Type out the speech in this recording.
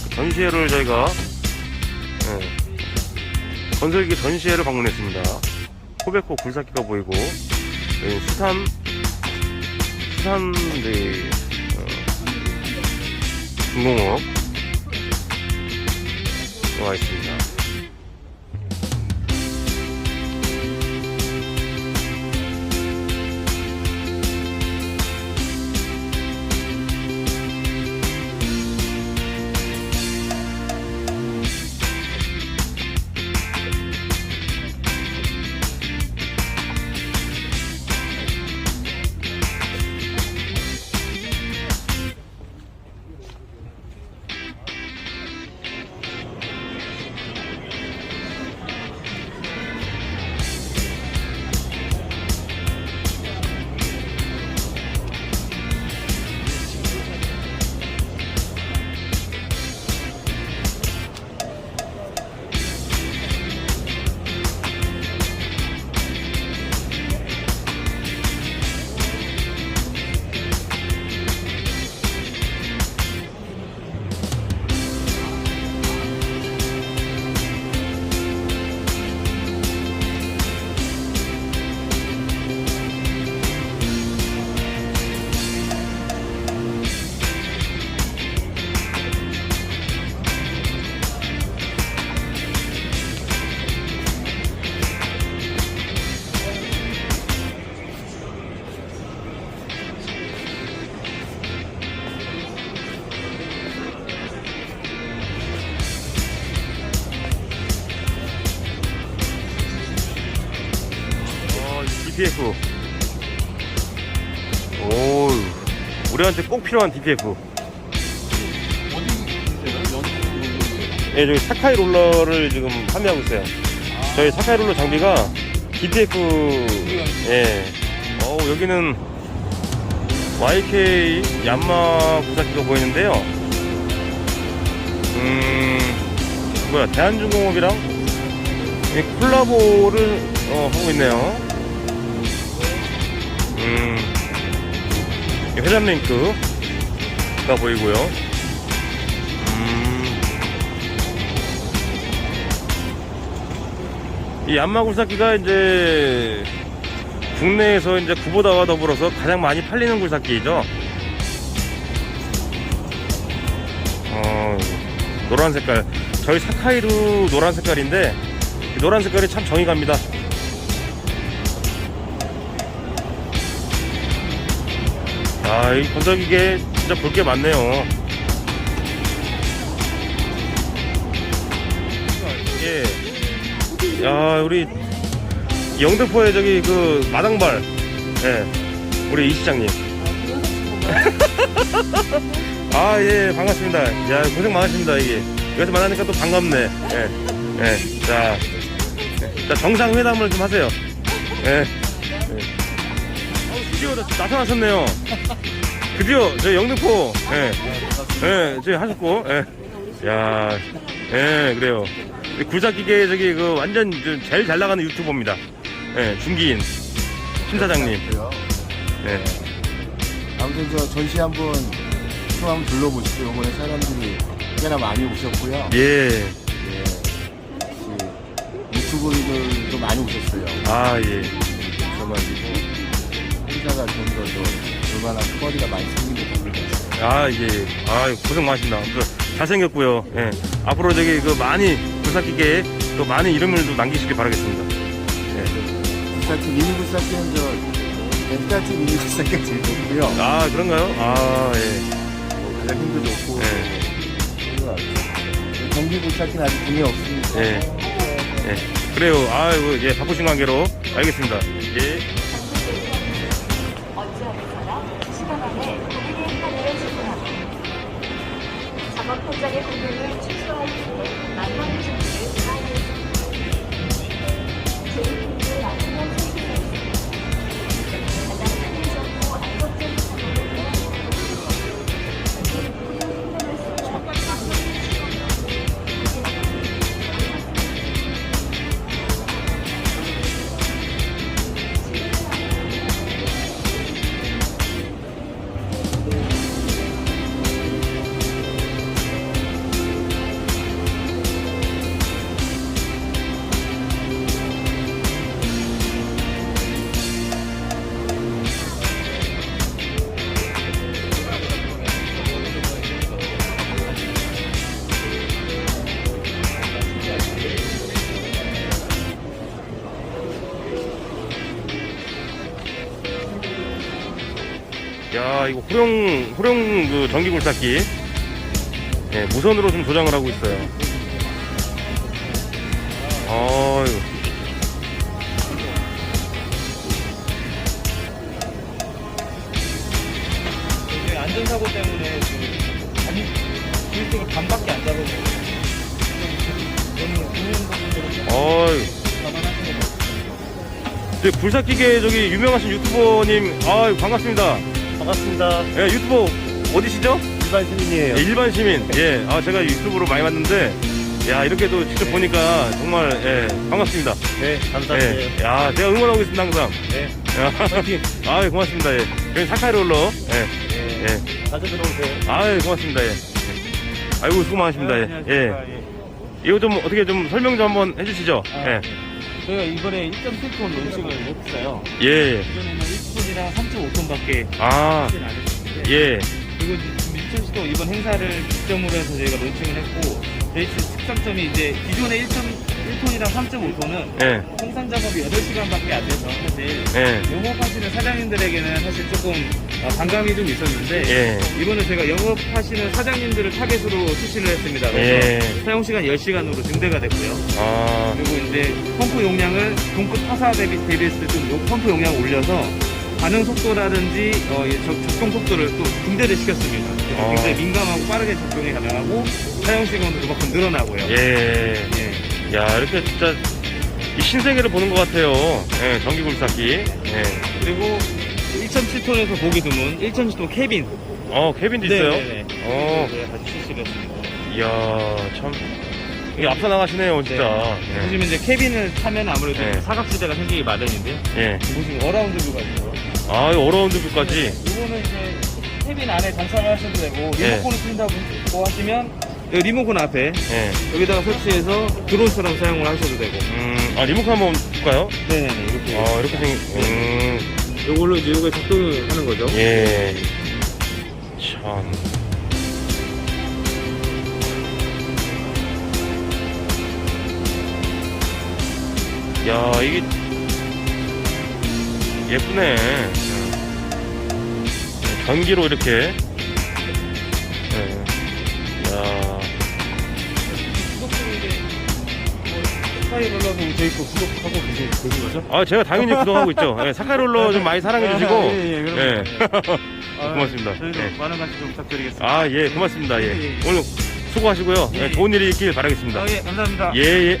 전시회를 저희가 예, 건설기 전시회를 방문했습니다. 코베코 굴삭기가 보이고 여기 수산 수산 네, 어, 중공업 와 있습니다. DPF. 오, 우리한테 꼭 필요한 DPF. 예, 저기 사카이 롤러를 지금 판매하고 있어요. 저희 사카이 롤러 장비가 DPF, 예. 어 여기는 YK 얀마 부사기가 보이는데요. 음, 뭐야, 대한중공업이랑 이 콜라보를 어, 하고 있네요. 음, 이 회전 링크가 보이고요. 음, 이 얀마 굴삭기가 이제 국내에서 이제 구보다와 더불어서 가장 많이 팔리는 굴삭기이죠. 어, 노란 색깔. 저희 사카이루 노란 색깔인데 이 노란 색깔이 참 정이 갑니다. 아, 이 건더기계 진짜 볼 게 많네요. 예. 야, 우리 영등포에 저기 그 마당발. 예. 우리 이 시장님. 아, 예, 반갑습니다. 야, 고생 많으십니다, 이게. 여기서 만나니까 또 반갑네. 예. 예. 자, 자, 정상회담을 좀 하세요. 예. 드디어 나- 나타나셨네요. 드디어 저 영등포, 예, 예, 저기 하셨고, 예, 야, 예, 그래요. 이 굴삭기계 저기 그 완전 저 제일 잘 나가는 유튜버입니다. 예, 중기인 심 사장님. 예, 아무튼 저 전시 한번 좀 한번 둘러보시죠. 이번에 사람들이 꽤나 많이 오셨고요. 예, 예. 혹시 유튜브들도 많이 오셨어요. 아 예, 오셔가지고 행사가 좀더더 얼마나 거리가 많이 생긴 것 같습니다. 아 예, 아 고생 많으십니다. 그 잘생겼고요. 예, 앞으로 저기 그 많이 굴삭기계에 또 많은 이름을 또 남기시길 바라겠습니다. 예. 불사키 미니 불사키는 저 벤타치 미니 불사키가 제일 좋고요. 아 그런가요? 아 예, 뭐 가장 힘도 좋고 예. 그런 것 같아요. 전기 불사키는 아직 등이 없으니까. 예. 예, 그래요. 아이고, 예, 바쁘신 관계로. 알겠습니다. 예. 취소할 때 만원 야, 이거 호령, 호령 그 전기 굴삭기. 예, 무선으로 좀 조장을 하고 있어요. 아유. 이게 안전사고 때문에 그 아니 기술적으로 반밖에 안 잡으면 너무 보는 분들은 좀 아유. 감안하시는 것 같아요. 저 굴삭기계 저기 유명하신 유튜버님, 아유, 반갑습니다. 반갑습니다. 예, 유튜버 어디시죠? 일반 시민이에요. 예, 일반 시민. 예, 아, 제가 유튜브로 많이 봤는데, 야, 이렇게 또 직접 보니까 정말, 예, 반갑습니다. 네, 감사드려요. 예, 야, 제가 응원하고 있습니다, 항상. 네, 야, 아, 고맙습니다. 예. 여기 사카이 롤러. 예, 네. 예. 자주 들어오세요. 아유, 고맙습니다. 예. 예. 아이고, 수고 많으십니다. 예. 안녕하십니까. 예. 예. 이거 좀 어떻게 좀 설명 좀 한번 해주시죠. 아, 예. 저희가 이번에 1.7톤 론칭을 했어요. 예, 예. 그전에는 1톤이랑 3.5톤밖에 아, 하진 않았는데 예. 그리고 인천시도 이번 행사를 기점으로 해서 저희가 론칭을 했고 베이스 특장점이 이제 기존의 1.1톤이랑 3.5톤은 예. 생산 작업이 8시간밖에 안 돼서 사실 예. 영업하시는 사장님들에게는 사실 조금 어, 반감이 좀 있었는데 예. 이번에 제가 영업하시는 사장님들을 타겟으로 출시를 했습니다. 그래서 예. 사용 시간 10시간으로 증대가 됐고요. 아, 그리고 이제 펌프 용량을 동급 타사 대비 대비했을 때 좀 펌프 용량을 올려서 반응 속도라든지 어, 이 적- 적용 속도를 또 증대를 시켰습니다. 그래서 아. 굉장히 민감하고 빠르게 적용이 가능하고 사용 시간도 그만큼 늘어나고요. 예. 예. 야, 이렇게 진짜 이 신세계를 보는 것 같아요. 예, 전기 굴삭기. 예. 그리고 1.7톤에서 보기 드문 1.7톤 캐빈 어, 케빈도 있어요? 네네네. 어, 저희가 같이 출시를 했습니다. 이야, 참. 이게 앞서 나가시네요, 진짜. 보시면 이제 캐빈을 타면 아무래도 네. 사각지대가 생기기 마련인데요. 예. 예. 보시면 어라운드 뷰가 있어요. 아, 이 어려운 부분까지. 이거는 이제 캐빈 안에 장착을 하셔도 되고 네. 리모컨을 쓴다고 하시면 여기 리모컨 앞에 예. 여기다가 설치해서 드론처럼 사용을 하셔도 되고 음, 아, 리모컨 한번 볼까요? 네네네 이렇게 아, 이렇게 생, 음, 이걸로 이제 이거에 작동을 하는 거죠. 예. 참. 야, 이게 예쁘네. 음. 전기로 이렇게. 예. 야, 저희 거 구독하고 계시, 계신 거죠? 아, 제가 당연히 구독하고 있죠. 예, 사카롤러 좀 많이 사랑해 주시고. 아, 예, 예, 그럼요. 예. 아, 고맙습니다. 저희도 예. 많은 관심 좀 부탁드리겠습니다. 아, 예, 고맙습니다. 예. 예, 예. 오늘 수고하시고요. 예, 예, 예. 좋은 일이 있길 바라겠습니다. 아, 예, 감사합니다. 예, 예.